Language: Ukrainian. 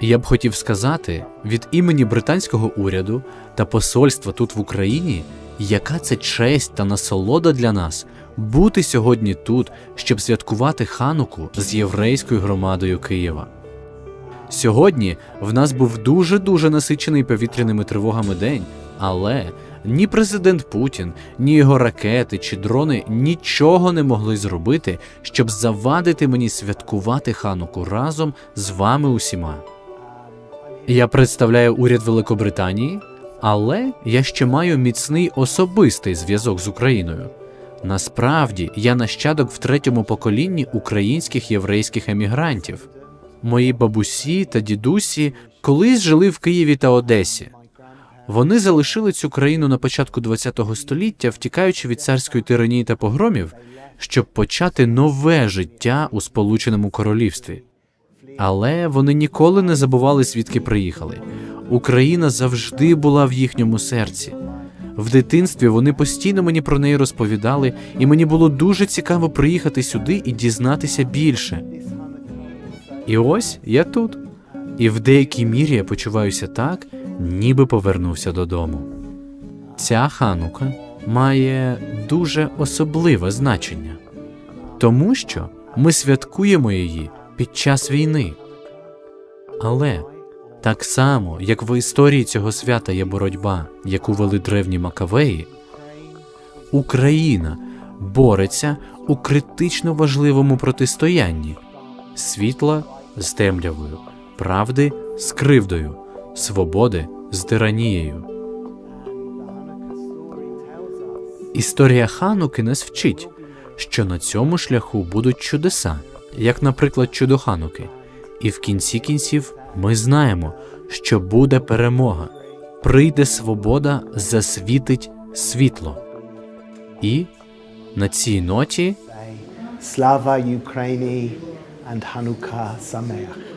Я б хотів сказати від імені британського уряду та посольства тут в Україні, яка це честь та насолода для нас бути сьогодні тут, щоб святкувати хануку з єврейською громадою Києва. Сьогодні в нас був дуже дуже насичений повітряними тривогами день, але ні президент Путін, ні його ракети чи дрони нічого не могли зробити, щоб завадити мені святкувати хануку разом з вами усіма. Я представляю уряд Великобританії, але я ще маю міцний особистий зв'язок з Україною. Насправді я нащадок в третьому поколінні українських єврейських емігрантів. Мої бабусі та дідусі колись жили в Києві та Одесі. Вони залишили цю країну на початку ХХ століття, втікаючи від царської тиранії та погромів, щоб почати нове життя у Сполученому Королівстві. Але вони ніколи не забували, звідки приїхали. Україна завжди була в їхньому серці. В дитинстві вони постійно мені про неї розповідали, і мені було дуже цікаво приїхати сюди і дізнатися більше. І ось я тут. І в деякій мірі я почуваюся так, ніби повернувся додому. Ця ханука має дуже особливе значення, тому що ми святкуємо її під час війни. Але так само, як в історії цього свята є боротьба, яку вели древні Макавеї, Україна бореться у критично важливому протистоянні світла з темрявою, правди з кривдою, свободи з тиранією. Історія Хануки нас вчить, що на цьому шляху будуть чудеса, як, наприклад, чудо Хануки. І в кінці кінців ми знаємо, що буде перемога, прийде свобода, засвітить світло. І на цій ноті Slava Ukraini and Hanukkah Sameach.